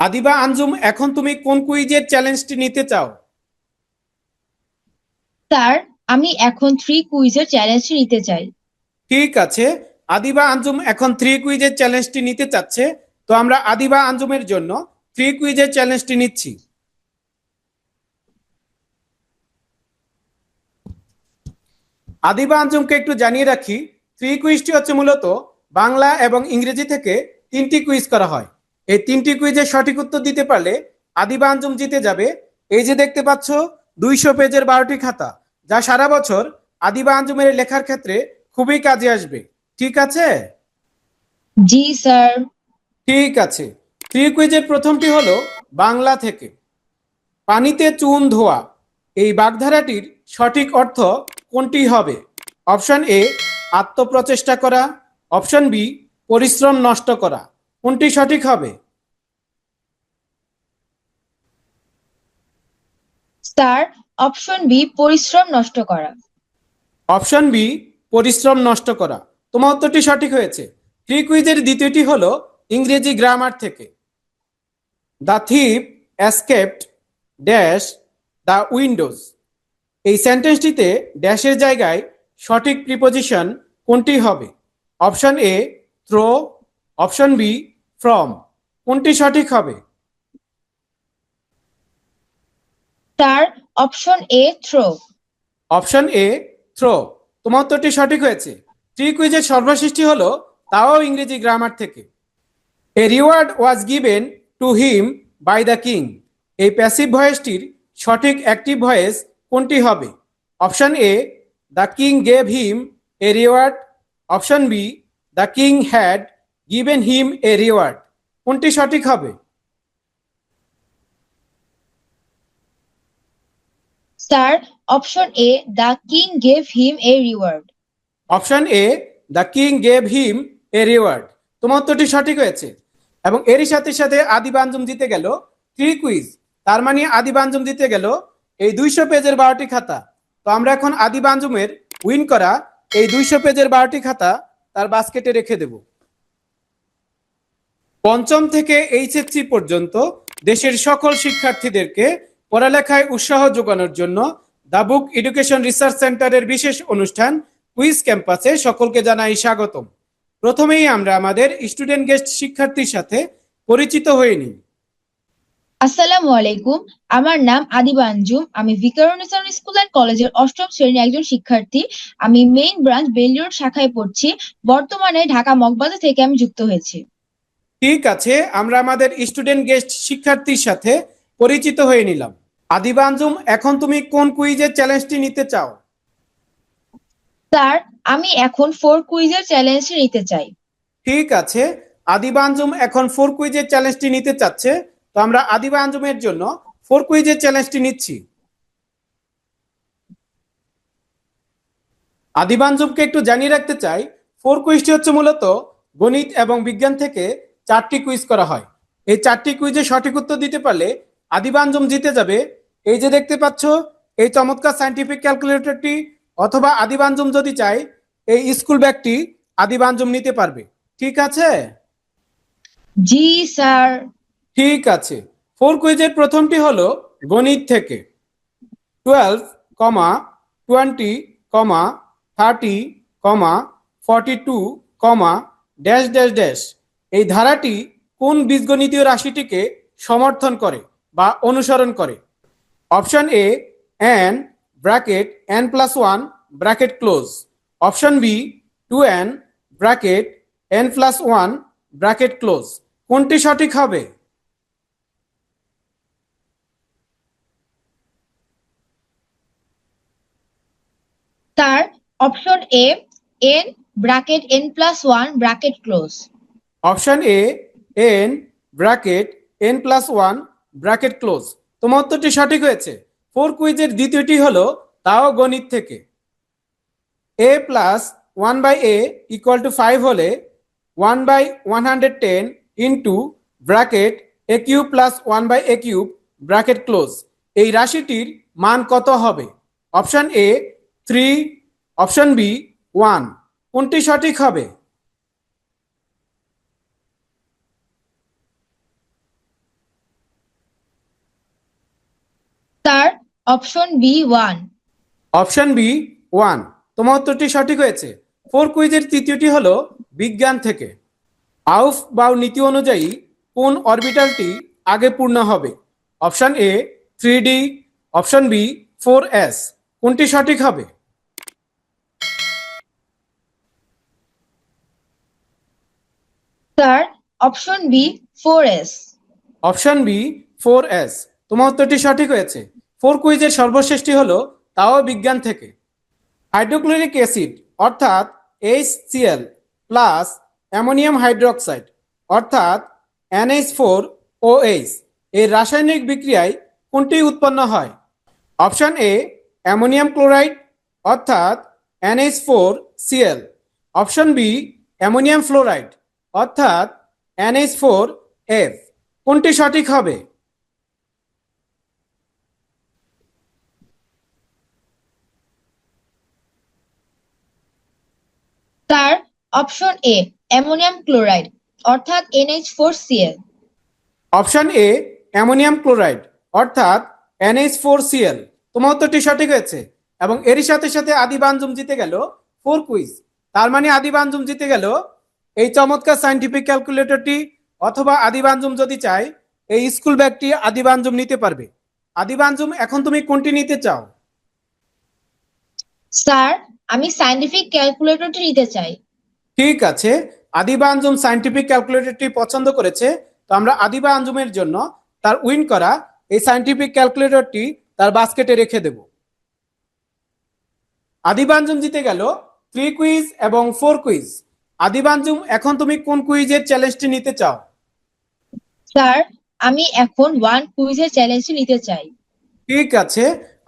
আদিবা আঞ্জুম এখন তুমি কোন কুইজের চ্যালেঞ্জটি নিতে চাও? স্যার আমি এখন থ্রি কুইজের চ্যালেঞ্জটি নিতে চাই। ঠিক আছে। আদিবা আঞ্জুম এখন থ্রি কুইজের চ্যালেঞ্জটি নিতে চাচ্ছে। তো আমরা আদিবা আঞ্জুমের জন্য থ্রি কুইজের চ্যালেঞ্জটি নিচ্ছি। আদিবা আঞ্জুমকে একটু জানিয়ে রাখি থ্রি কুইজটি হচ্ছে মূলত বাংলা এবং ইংরেজি থেকে তিনটি কুইজ করা হয়। এই তিনটি কুইজের সঠিক উত্তর দিতে পারলে আদিবা আঞ্জুম জিতে যাবে। এই যে দেখতে পাচ্ছ দুইশো পেজের বারোটি খাতা যা সারা বছর আদিবা আঞ্জুমের লেখার ক্ষেত্রে খুবই কাজে আসবে। ঠিক আছে? জি স্যার। ঠিক আছে। থ্রি কুইজের প্রথমটি হলো বাংলা থেকে। পানিতে চুন ধোয়া এই বাগধারাটির সঠিক অর্থ কোনটি হবে? অপশন এ আত্মপ্রচেষ্টা করা। অপশন বি পরিশ্রম নষ্ট করা। কোনটি সঠিক হবে? স্যার অপশন বি পরিশ্রম নষ্ট করা। অপশন বি পরিশ্রম নষ্ট করা। তোমার উত্তরটি সঠিক হয়েছে। থ্রি কুইজের দ্বিতীয়টি হলো ইংরেজি গ্রামার থেকে। The thief escaped dash the windows. এই সেন্টেন্সটিতে ড্যাশের জায়গায় সঠিক প্রিপোজিশন কোনটি হবে? Option A through. Option B from কোনটি সঠিক হবে? Sir option A through option A through তোমার উত্তরটি সঠিক হয়েছে। থ্রি কুইজের সর্বশেষটি হলো তাও ইংরেজি গ্রামার থেকে। A reward was given to him by the king এই প্যাসিভ ভয়েসটির সঠিক অ্যাক্টিভ ভয়েস কোনটি হবে? Option A the king gave him a reward option B the king had given him a reward কোনটি সঠিক হবে? Sir option A the king gave him a reward option A the king gave him a reward তোমার উত্তরটি সঠিক হয়েছে। এবং এরই সাথে সাথে আদি বাঞ্জুম দিতে গেল থ্রি কুইজ তার মানে আদি বাঞ্জুম দিতে গেল এই দুইশো পেজের বারোটি খাতা। তো আমরা এখন আদি বাঞ্জুমের উইন করা এই দুইশো পেজের বারোটি খাতা তার বাস্কেটে রেখে দেব। পঞ্চম থেকে এইচএসসি পর্যন্ত দেশের সকল শিক্ষার্থীদেরকে পড়ালেখায় উৎসাহ যোগানোর জন্য দাবুক এডুকেশন রিসার্চ সেন্টারের বিশেষ অনুষ্ঠান কুইজ ক্যাম্পাসে সকলকে জানাই স্বাগতম। প্রথমেই আমরা আমাদের স্টুডেন্ট গেস্ট শিক্ষার্থীর সাথে পরিচিত হয়ে নিই। আসসালামু আলাইকুম, আমার নাম আদিবা আঞ্জুম, আমি ভিকারুনিসন স্কুল অ্যান্ড কলেজের অষ্টম শ্রেণির একজন শিক্ষার্থী। আমি মেইন ব্রাঞ্চ বেলিউড শাখায় পড়ছি, বর্তমানে ঢাকা মগবাজার থেকে আমি যুক্ত হয়েছি। ঠিক আছে আমরা আমাদের স্টুডেন্ট গেস্ট শিক্ষার্থীর সাথে পরিচিত হয়ে নিলাম। আদিবাঞ্জুম এখন তুমি কোন কুইজের চ্যালেঞ্জটি নিতে চাও? স্যার আমি এখন ফোর কুইজের চ্যালেঞ্জটি নিতে চাই। ঠিক আছে আদিবা আঞ্জুম এখন ফোর কুইজের চ্যালেঞ্জটি নিতে চাচ্ছে। তো আমরা আদিবা আঞ্জুমের জন্য ফোর কুইজের চ্যালেঞ্জটি নিচ্ছি। আদিবা আঞ্জুমকে একটু জানিয়ে রাখতে চাই ফোর কুইজটি হচ্ছে মূলত গণিত এবং বিজ্ঞান থেকে চারটি কুইজ করা হয়। এই চারটি কুইজে সঠিক উত্তর দিতে পারলে আদিবাঞ্জম জিতে যাবে। এই যে দেখতে পাচ্ছ এই চমৎকার সায়েন্টিফিক ক্যালকুলেটরটি অথবা আদিবাঞ্জুম যদি চাই এই স্কুল ব্যাগটি আদিবাঞ্জম নিতে পারবে। ঠিক আছে? জি স্যার। ঠিক আছে। ফোর কুইজের প্রথমটি হলো গণিত থেকে। Twelve comma twenty comma thirty comma forty two comma dash dash dash এই ধারাটি কোন বীজগণিতীয় রাশিটিকে সমর্থন করে বা অনুসরণ করে? Option A n bracket n plus one bracket close option B two n bracket n plus one bracket close কোনটি সঠিক হবে? তার option A n bracket n plus one bracket close option A, n, bracket, n plus one, bracket close. তোমার উত্তরটি সঠিক হয়েছে। Four কুইজের দ্বিতীয়টি হলো তাও গণিত থেকে। A plus one by a equal to five হলে one by one hundred ten into bracket a cube plus one by a cube, bracket close. এই রাশিটির মান কত হবে? Option A, three, option B, one. কোনটি সঠিক হবে? Option B one option B one তোমার উত্তরটি সঠিক হয়েছে। ফোর কুইজের তৃতীয়টি হলো বিজ্ঞান থেকে। আউফ বাউ নীতি অনুযায়ী কোন অরবিটালটি আগে পূর্ণ হবে? Option A three d option B four s কোনটি সঠিক হবে? Sir option B four s option B four s তোমার উত্তরটি সঠিক হয়েছে। ফোর কুইজের সর্বশেষটি হলো তাও বিজ্ঞান থেকে। হাইড্রোক্লোরিক অ্যাসিড, অর্থাৎ H Cl plus ammonium hydroxide, অর্থাৎ এনএইচ ফোর ও এইচ এর রাসায়নিক বিক্রিয়ায় কোনটি উৎপন্ন হয়? অপশন এ অ্যামোনিয়াম ক্লোরাইড, অর্থাৎ NH four Cl option B ammonium fluoride, অর্থাৎ এনএইচ ফোর এফ কোনটি সঠিক হবে? Sir option A ammonium chloride অর্থাৎ NH four Cl option A ammonium chloride অর্থাৎ এনএইচ ফোর সিএল তোমার উত্তরটি সঠিক হয়েছে এবং এরই সাথে সাথে আদি বাঞ্জুম জিতে গেল ফোর কুইজ। তার মানে আদি বাঞ্জুম জিতে গেল এই চমৎকার সাইন্টিফিক ক্যালকুলেটরটি অথবা আদি বাঞ্জুম যদি চাই এই স্কুল ব্যাগটি আদি বাঞ্জুম নিতে পারবে। আদি বাঞ্জুম এখন তুমি কোনটি নিতে চাও? স্যার আমি সায়েন্টিফিক ক্যালকুলেটরটি নিতে চাই। ঠিক আছে। আদিবা আঞ্জুম সাইন্টিফিক ক্যালকুলেটরটি পছন্দ করেছে। তো আমরা আদিবা আঞ্জুমের জন্য তার উইন করা এই সাইন্টিফিক ক্যালকুলেটরটি তার বাস্কেটে রেখে দেব। আদিবা আঞ্জুম জিতে গেল। থ্রি কুইজ এবং ফোর কুইজ আদিবা আঞ্জুম এখন তুমি কোন কুইজের চ্যালেঞ্জটি নিতে চাও? স্যার আমি এখন ওয়ান কুইজের চ্যালেঞ্জটি নিতে চাই। ঠিক আছে।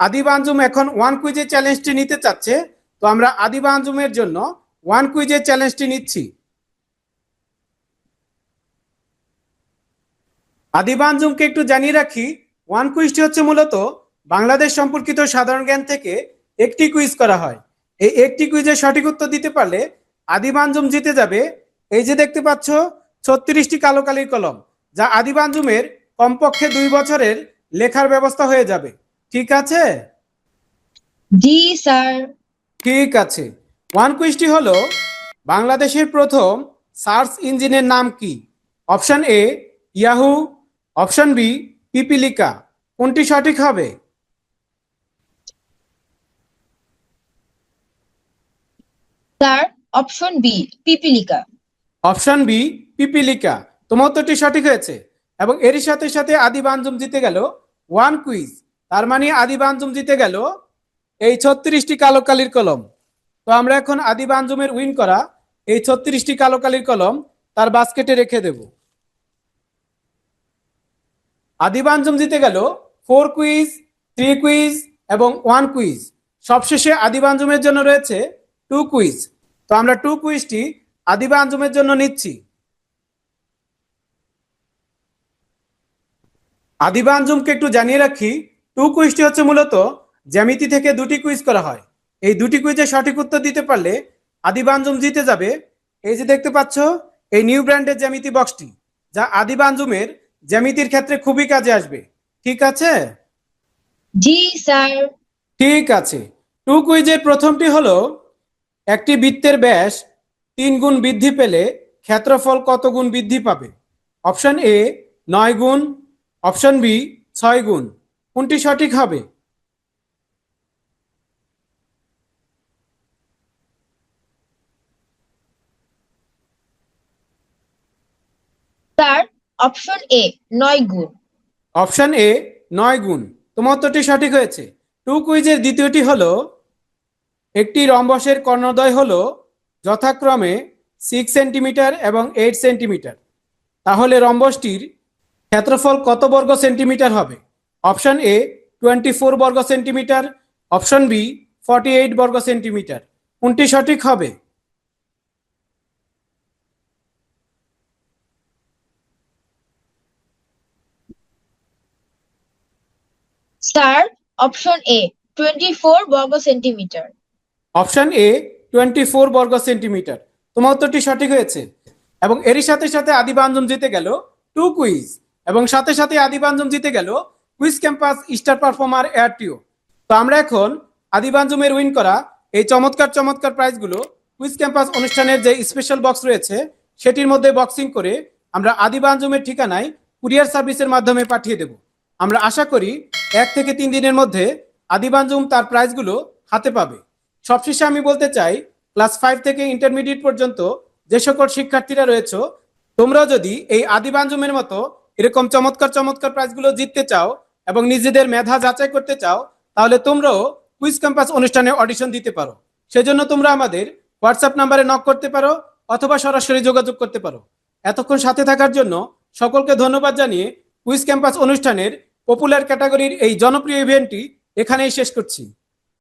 আদিবা আঞ্জুম এখন ওয়ান কুইজের চ্যালেঞ্জটি নিতে চাচ্ছে। তো আমরা আদিবা আঞ্জুমের জন্য ওয়ান কুইজের চ্যালেঞ্জটি নিচ্ছি। আদিবা আঞ্জুমকে একটু জানিয়ে রাখি, ওয়ান কুইজটি হচ্ছে মূলত বাংলাদেশ সম্পর্কিত সাধারণ জ্ঞান থেকে একটি কুইজ করা হয়। এই একটি কুইজের সঠিক উত্তর দিতে পারলে আদিবা আঞ্জুম জিতে যাবে। এই যে দেখতে পাচ্ছ, ছত্রিশটি কালো কালির কলম, যা আদিবা আঞ্জুমের কমপক্ষে দুই বছরের লেখার ব্যবস্থা হয়ে যাবে। ঠিক আছে? জি, স্যার। ঠিক আছে। ওয়ান কুইজটি হলো বাংলাদেশের প্রথম সার্চ ইঞ্জিনের নাম কি? Option A Yahoo option B Pipilika কোনটি সঠিক হবে? Sir option B Pipilika option B Pipilika তোমার উত্তরটি সঠিক হয়েছে এবং এরই সাথে সাথে আদি বাঞ্জুম জিতে গেল। ওয়ান কুইজ তার মানে আদি বাঞ্জুম জিতে গেল এই ছত্রিশটি কালো কালির কলম। তো আমরা এখন আদি বাঞ্জুমের উইন করা এই ছত্রিশটি কালো কালির কলম তার বাস্কেটে রেখে দেব। আদি বাঞ্জুম জিতে গেল ফোর কুইজ, থ্রি কুইজ এবং ওয়ান কুইজ। সবশেষে আদি বাঞ্জুমের জন্য রয়েছে টু কুইজ। তো আমরা টু কুইজটি আদিবা আঞ্জুমের জন্য নিচ্ছি। আদিবা আঞ্জুমকে একটু জানিয়ে রাখি, টু কুইজটি হচ্ছে মূলত জ্যামিতি থেকে দুটি কুইজ করা হয়। এই দুটি কুইজে সঠিক উত্তর দিতে পারলে আদিবা আঞ্জুম জিতে যাবে। এই যে দেখতে পাচ্ছ এই নিউ ব্র্যান্ডের জ্যামিতি বক্সটি যা আদিবা আঞ্জুমের জ্যামিতির ক্ষেত্রে খুবই কাজে আসবে। ঠিক আছে? জি স্যার। ঠিক আছে। টু কুইজের প্রথমটি হলো একটি বৃত্তের ব্যাস তিন গুণ বৃদ্ধি পেলে ক্ষেত্রফল কত গুণ বৃদ্ধি পাবে? অপশন এ নয় গুণ অপশন বি ছয় গুণ। কোনটি সঠিক হবে স্যার অপশন এ, নয় গুণ। অপশন এ, নয় গুণ। তোমার উত্তরটি সঠিক হয়েছে। টু কুইজের দ্বিতীয়টি হলো, একটি রম্বসের কর্ণদ্বয় হলো যথাক্রমে সিক্স সেন্টিমিটার এবং এইট সেন্টিমিটার তাহলে রম্বসটির ক্ষেত্রফল কত বর্গ সেন্টিমিটার হবে? অপশন এ টোয়েন্টি ফোর বর্গ centimetre option B forty eight বর্গ সেন্টিমিটার কোনটি সঠিক হবে? Sir option A twenty four বর্গ centimetre option A twenty four বর্গ সেন্টিমিটার তোমার উত্তরটি সঠিক হয়েছে। এবং এরই সাথে সাথে আদিবাঞ্জম জিতে গেল টু কুইজ এবং সাথে সাথে আদিবাঞ্জম জিতে গেল কুইজ ক্যাম্পাস স্টার পারফর্মার এয়ারটিও তো আমরা এখন আদিবাঞ্জুমের উইন করা এই চমৎকার চমৎকার প্রাইজগুলো কুইজ ক্যাম্পাস অনুষ্ঠানের যে স্পেশাল বক্স রয়েছে, সেটির মধ্যে বক্সিং করে আমরা আদিবাঞ্জুমের ঠিকানায় কুরিয়ার সার্ভিসের মাধ্যমে পাঠিয়ে দেব। আমরা আশা করি এক থেকে তিন দিনের মধ্যে আদিবাঞ্জুম তার প্রাইজগুলো হাতে পাবে। সবশেষে আমি বলতে চাই, ক্লাস ফাইভ থেকে ইন্টারমিডিয়েট পর্যন্ত যে সকল শিক্ষার্থীরা রয়েছে, তোমরাও যদি এই আদিবাঞ্জুমের মতো এরকম চমৎকার চমৎকার প্রাইজগুলো জিততে চাও এবং নিজেদের মেধা যাচাই করতে চাও, তাহলে তোমরাও কুইজ ক্যাম্পাস অনুষ্ঠানে অডিশন দিতে পারো। সেজন্য তোমরা আমাদের হোয়াটসঅ্যাপ নাম্বারে নক করতে পারো অথবা সরাসরি যোগাযোগ করতে পারো। এতক্ষণ সাথে থাকার জন্য সকলকে ধন্যবাদ জানিয়ে কুইজ ক্যাম্পাস অনুষ্ঠানের পপুলার ক্যাটাগরির এই জনপ্রিয় ইভেন্টটি এখানেই শেষ করছি।